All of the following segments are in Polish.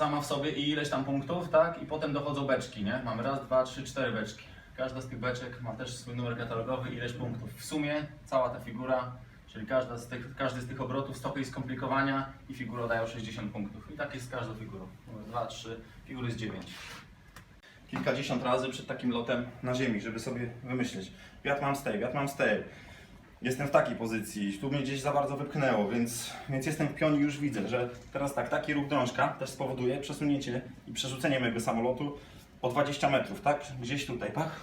sama w sobie i ileś tam punktów, tak? I potem dochodzą beczki, nie? Mamy raz, dwa, trzy, cztery beczki. Każda z tych beczek ma też swój numer katalogowy, ileś punktów. W sumie cała ta figura, czyli każda z tych, każdy z tych obrotów, stopień skomplikowania i figura dają 60 punktów. I tak jest z każdą figurą. Numer 2, 3, figury jest 9. Kilkadziesiąt razy przed takim lotem na ziemi, żeby sobie wymyśleć. Wiatr mam stay, wiatr mam stay. Jestem w takiej pozycji, tu mnie gdzieś za bardzo wypchnęło, więc, więc jestem w pionie i już widzę, że teraz tak, taki ruch drążka też spowoduje przesunięcie i przerzucenie mojego samolotu o 20 metrów, tak? Gdzieś tutaj, pach.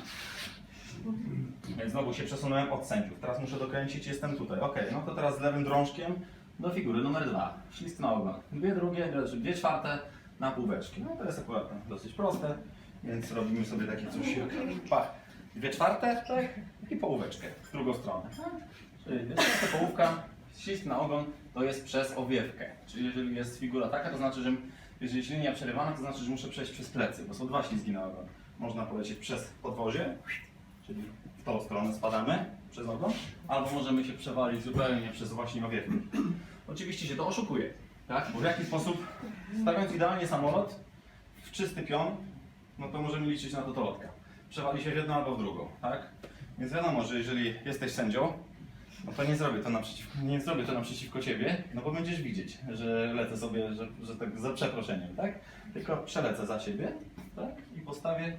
Więc znowu się przesunąłem od sędziów. Teraz muszę dokręcić, jestem tutaj. Ok, no to teraz z lewym drążkiem Do figury numer 2. Ślizg na ogon. Dwie drugie, dwie czwarte na półbeczki. No to jest akurat dosyć proste, więc robimy sobie takie coś. Dwie czwarte tak? i połóweczkę w drugą stronę. Czyli czwarte połówka, ślizg na ogon to jest przez owiewkę. Czyli jeżeli jest figura taka, to znaczy, że jeżeli jest linia przerywana, to znaczy, że muszę przejść przez plecy, bo są dwa ślizgi na ogon. Można polecieć przez podwozie, czyli w tą stronę spadamy przez ogon, Albo możemy się przewalić zupełnie przez właśnie owiewkę. Oczywiście się to oszukuje, tak? bo w jaki sposób, stawiając idealnie samolot w czysty pion, no to możemy liczyć na to lotka. Przewali się w jedną albo w drugą, tak? Więc wiadomo, że jeżeli jesteś sędzią, no to nie zrobię to naprzeciwko, nie zrobię to naprzeciwko ciebie, no bo będziesz widzieć, że lecę sobie, że, że tak za przeproszeniem, tak? Tylko przelecę za ciebie, tak? I postawię,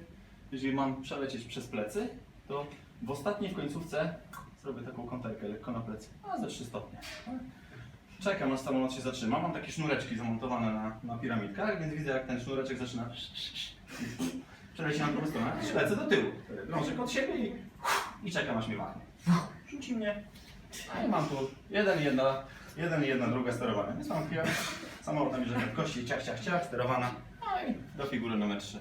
jeżeli mam przelecieć przez plecy, to w ostatniej w końcówce zrobię taką kąterkę lekko na plecy, a ze 3 stopnie. Tak? Czekam aż samolot się zatrzyma. Mam takie sznureczki zamontowane na, na piramidkach, więc widzę jak ten sznureczek zaczyna przeleci na drugą stronę. Lecę do tyłu. Drążek od siebie i, i czekam aż mnie machnie. Rzuci mnie. A i mam tu jeden i jedna, jeden i jedna druga sterowana. Więc mam chwilę samolot na mierzeniu kości, ciach, ciach, ciach, sterowana. No i do figury numer 3.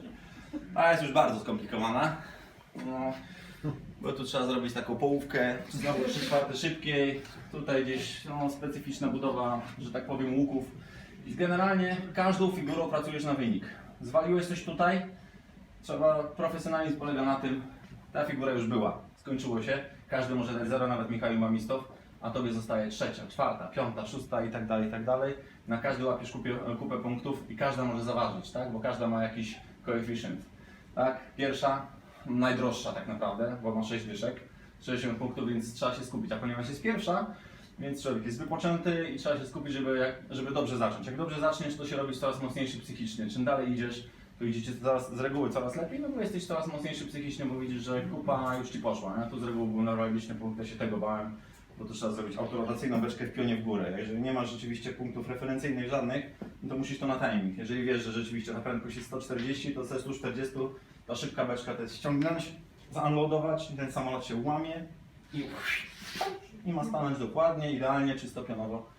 A jest już bardzo skomplikowana. No, bo tu trzeba zrobić taką połówkę, znowu 3 czwarte szybkiej, tutaj gdzieś no, specyficzna budowa, że tak powiem, łuków. I generalnie każdą figurą pracujesz na wynik. Zwaliłeś coś tutaj, trzeba, profesjonalizm polega na tym, ta figura już była, skończyło się, każdy może dać zero, nawet Michał Mamistow, a tobie zostaje trzecia, czwarta, piąta, szósta i tak dalej, i tak dalej. Na każdy łapiesz kupę, kupę punktów i każda może zaważyć, tak? bo każda ma jakiś koeficjent. Tak? Pierwsza, najdroższa tak naprawdę, bo ma 6 dyszek, 60 punktów, więc trzeba się skupić. A ponieważ jest pierwsza, więc człowiek jest wypoczęty i trzeba się skupić, żeby, żeby dobrze zacząć. Jak dobrze zaczniesz, to się robisz coraz mocniejszy psychicznie. Czym dalej idziesz, to idziecie coraz, z reguły coraz lepiej, no bo jesteś coraz mocniejszy psychicznie, bo widzisz, że kupa już ci poszła. Nie? Tu z reguły był neurologiczny punkt, ja się tego bałem, bo to trzeba zrobić autorotacyjną beczkę w pionie w górę. Jeżeli nie masz rzeczywiście punktów referencyjnych żadnych, no to musisz to na timing. Jeżeli wiesz, że rzeczywiście ta prędkość jest 140, to ze 140 ta szybka beczka to jest ściągnąć, zaunloadować, ten samolot się łamie i, i ma stanąć dokładnie, idealnie, czysto pionowo.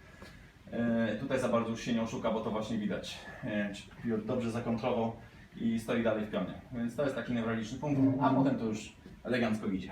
E, tutaj za bardzo już się nie oszuka, bo to właśnie widać. E, pilot dobrze zakontrował i stoi dalej w pionie. Więc to jest taki newralgiczny punkt, a potem to już elegancko idzie.